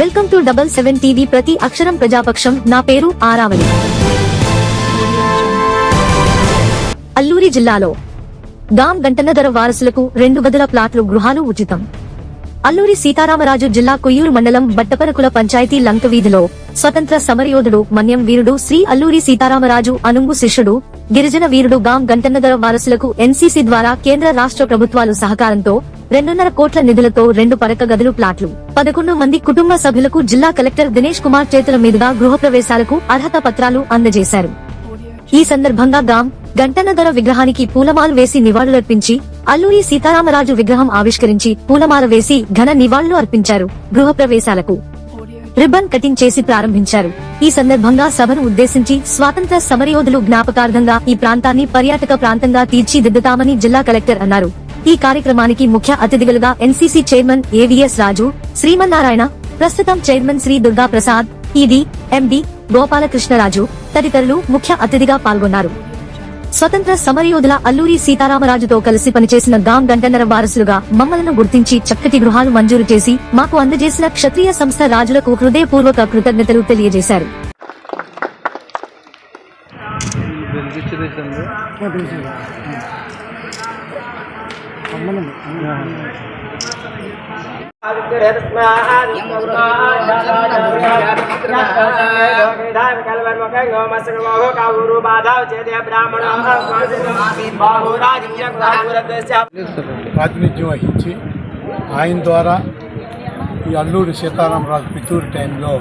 Welcome to double seven TV ప్రతి అక్షరం ప్రజాపక్షం. నా పేరు ఆరావళి. అల్లూరి జిల్లాలో గాం గంటన్నదర వారసులకు రెండు గదుల ప్లాట్లు గృహాలు ఉచితం. అల్లూరి సీతారామరాజు జిల్లా కొయ్యూరు మండలం బట్టపరకుల పంచాయతీ లంక వీధిలో స్వతంత్ర సమరయోధుడు మన్యం వీరుడు శ్రీ అల్లూరి సీతారామరాజు అనుంగు శిష్యుడు గిరిజన వీరుడు గాం గంటన్నదర వారసులకు ఎన్సీసీ ద్వారా కేంద్ర రాష్ట్ర ప్రభుత్వాలు సహకారంతో రెండున్నర కోట్ల నిధులతో రెండు పరక గదులు ప్లాట్లు. పదకొండు మంది కుటుంబ సభ్యులకు జిల్లా కలెక్టర్ దినేష్ కుమార్ చేతుల మీదుగా గృహప్రవేశాలకు అర్హత పత్రాలు అందజేశారు. ఈ సందర్భంగా గాం గంటన్నదర విగ్రహానికి పూలమాలు వేసి నివాళులర్పించి అల్లూరి సీతారామరాజు విగ్రహం ఆవిష్కరించి పూలమాల వేసి ఘన నివాళులు అర్పించారు గృహప్రవేశాలకు. రిబ్బన్ కటింగ్ చేసి ప్రారంభించారు. ఈ సందర్భంగా సభను ఉద్దేశించి స్వాతంత్ర సమరయోధులు జ్ఞాపకార్థంగా ఈ ప్రాంతాన్ని పర్యాటక ప్రాంతంగా తీర్చిదిద్దుతామని జిల్లా కలెక్టర్ అన్నారు. ఈ కార్యక్రమానికి ముఖ్య అతిథులుగా NCC chairman AVS Raju Srimannarayana ప్రస్తుతం chairman Sri Durga Prasad ED MD Gopalakrishnaraju తదితరులు ముఖ్య అతిథిగా పాల్గొన్నారు. స్వతంత్ర సమరయోధుల అల్లూరి సీతారామరాజుతో కలిసి పనిచేసిన గాం గంటన్నర వారసులుగా మమ్మలను గుర్తించి చక్కటి గృహాలు మంజూరు చేసి మాకు అందజేసిన క్షత్రియ సంస్థ రాజులకు హృదయపూర్వక కృతజ్ఞతలు తెలియజేశారు. ప్రాతినిధ్యం వహించి ఆయన ద్వారా ఈ అల్లూరి సీతారామరాజు పితూరు టైంలో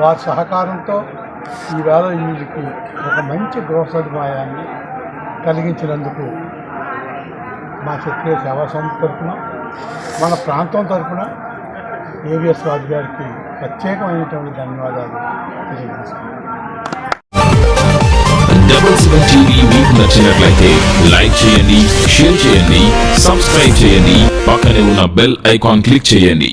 వారి సహకారంతో ఈవేళ వీళ్ళకి ఒక మంచి గృహ సదుపాయాన్ని కలిగించినందుకు మా క్షత్రియ సేవా సంస్థ తరఫున మన ప్రాంతం తరఫున ఏవిఎస్ రాజు గారికి ప్రత్యేకమైనటువంటి ధన్యవాదాలు తెలియజేస్తున్నాను. డబుల్ సెవెన్ టీవీ మీకు నచ్చినట్లయితే లైక్ చేయండి షేర్ చేయండి సబ్స్క్రైబ్ చేయండి. పక్కనే ఉన్న బెల్ ఐకాన్ క్లిక్ చేయండి.